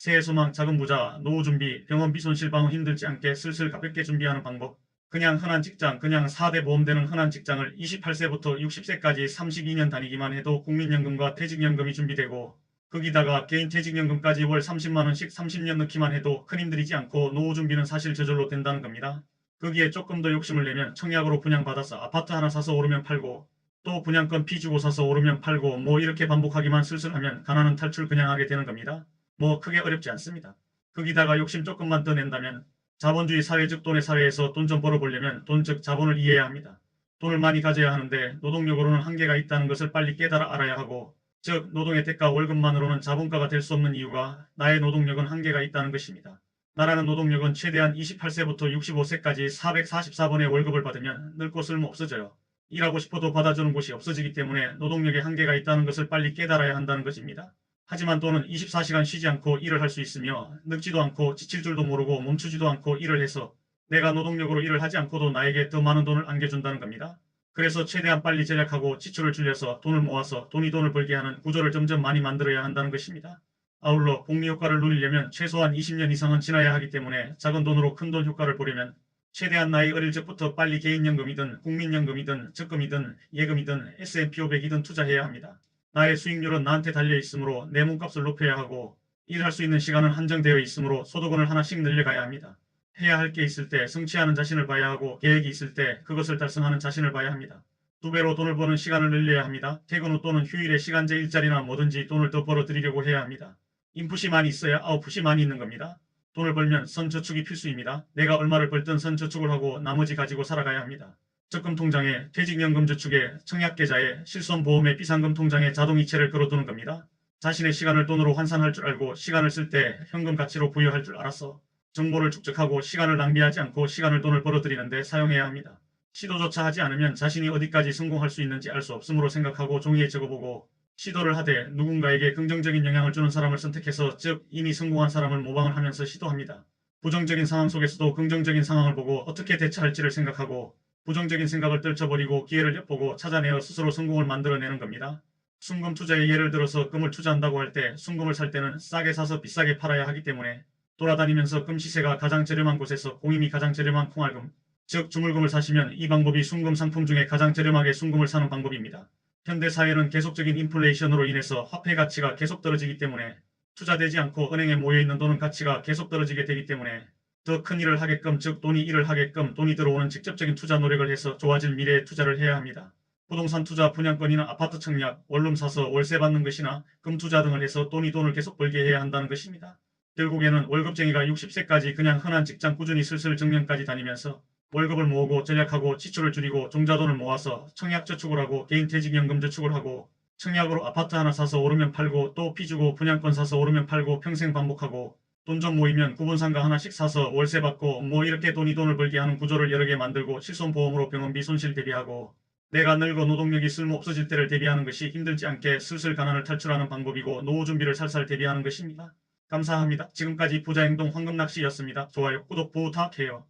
새해 소망, 작은 부자, 노후 준비, 병원비 손실 방어 힘들지 않게 슬슬 가볍게 준비하는 방법. 그냥 흔한 직장, 그냥 4대 보험되는 흔한 직장을 28세부터 60세까지 32년 다니기만 해도 국민연금과 퇴직연금이 준비되고 거기다가 개인 퇴직연금까지 월 30만원씩 30년 넣기만 해도 큰 힘들이지 않고 노후 준비는 사실 저절로 된다는 겁니다. 거기에 조금 더 욕심을 내면 청약으로 분양받아서 아파트 하나 사서 오르면 팔고 또 분양권 피 주고 사서 오르면 팔고 뭐 이렇게 반복하기만 슬슬 하면 가난은 탈출 그냥 하게 되는 겁니다. 뭐 크게 어렵지 않습니다. 거기다가 욕심 조금만 더 낸다면 자본주의 사회적 돈의 사회에서 돈 좀 벌어보려면 돈 즉 자본을 이해해야 합니다. 돈을 많이 가져야 하는데 노동력으로는 한계가 있다는 것을 빨리 깨달아 알아야 하고 즉 노동의 대가 월급만으로는 자본가가 될 수 없는 이유가 나의 노동력은 한계가 있다는 것입니다. 나라는 노동력은 최대한 28세부터 65세까지 444번의 월급을 받으면 늙고 쓸모 없어져요. 일하고 싶어도 받아주는 곳이 없어지기 때문에 노동력의 한계가 있다는 것을 빨리 깨달아야 한다는 것입니다. 하지만 또는 24시간 쉬지 않고 일을 할 수 있으며 늙지도 않고 지칠 줄도 모르고 멈추지도 않고 일을 해서 내가 노동력으로 일을 하지 않고도 나에게 더 많은 돈을 안겨준다는 겁니다. 그래서 최대한 빨리 절약하고 지출을 줄여서 돈을 모아서 돈이 돈을 벌게 하는 구조를 점점 많이 만들어야 한다는 것입니다. 아울러 복리 효과를 누리려면 최소한 20년 이상은 지나야 하기 때문에 작은 돈으로 큰 돈 효과를 보려면 최대한 나이 어릴 적부터 빨리 개인연금이든 국민연금이든 적금이든 예금이든 S&P 500이든 투자해야 합니다. 나의 수익률은 나한테 달려 있으므로 내 몸값을 높여야 하고 일할 수 있는 시간은 한정되어 있으므로 소득원을 하나씩 늘려가야 합니다. 해야 할 게 있을 때 성취하는 자신을 봐야 하고 계획이 있을 때 그것을 달성하는 자신을 봐야 합니다. 두 배로 돈을 버는 시간을 늘려야 합니다. 퇴근 후 또는 휴일에 시간제 일자리나 뭐든지 돈을 더 벌어들이려고 해야 합니다. 인풋이 많이 있어야 아웃풋이 많이 있는 겁니다. 돈을 벌면 선저축이 필수입니다. 내가 얼마를 벌든 선저축을 하고 나머지 가지고 살아가야 합니다. 적금 통장에 퇴직연금 저축에 청약계좌에 실손보험에 비상금 통장에 자동이체를 걸어두는 겁니다. 자신의 시간을 돈으로 환산할 줄 알고 시간을 쓸 때 현금 가치로 부여할 줄 알았어. 정보를 축적하고 시간을 낭비하지 않고 시간을 돈을 벌어들이는데 사용해야 합니다. 시도조차 하지 않으면 자신이 어디까지 성공할 수 있는지 알 수 없으므로 생각하고 종이에 적어보고 시도를 하되 누군가에게 긍정적인 영향을 주는 사람을 선택해서 즉 이미 성공한 사람을 모방을 하면서 시도합니다. 부정적인 상황 속에서도 긍정적인 상황을 보고 어떻게 대처할지를 생각하고 부정적인 생각을 떨쳐버리고 기회를 엿보고 찾아내어 스스로 성공을 만들어내는 겁니다. 순금 투자에 예를 들어서 금을 투자한다고 할 때 순금을 살 때는 싸게 사서 비싸게 팔아야 하기 때문에 돌아다니면서 금 시세가 가장 저렴한 곳에서 공임이 가장 저렴한 콩알금, 즉 주물금을 사시면 이 방법이 순금 상품 중에 가장 저렴하게 순금을 사는 방법입니다. 현대 사회는 계속적인 인플레이션으로 인해서 화폐 가치가 계속 떨어지기 때문에 투자되지 않고 은행에 모여있는 돈은 가치가 계속 떨어지게 되기 때문에 더 큰 일을 하게끔 즉 돈이 일을 하게끔 돈이 들어오는 직접적인 투자 노력을 해서 좋아질 미래에 투자를 해야 합니다. 부동산 투자, 분양권이나 아파트 청약, 원룸 사서 월세 받는 것이나 금 투자 등을 해서 돈이 돈을 계속 벌게 해야 한다는 것입니다. 결국에는 월급쟁이가 60세까지 그냥 흔한 직장 꾸준히 슬슬 정년까지 다니면서 월급을 모으고 전략하고 지출을 줄이고 종자돈을 모아서 청약 저축을 하고 개인 퇴직연금 저축을 하고 청약으로 아파트 하나 사서 오르면 팔고 또 피주고 분양권 사서 오르면 팔고 평생 반복하고 돈 좀 모이면 구분 상가 하나씩 사서 월세 받고 뭐 이렇게 돈이 돈을 벌게 하는 구조를 여러 개 만들고 실손보험으로 병원비 손실 대비하고 내가 늙어 노동력이 쓸모 없어질 때를 대비하는 것이 힘들지 않게 슬슬 가난을 탈출하는 방법이고 노후 준비를 살살 대비하는 것입니다. 감사합니다. 지금까지 부자행동 황금낚시였습니다. 좋아요, 구독 부탁해요.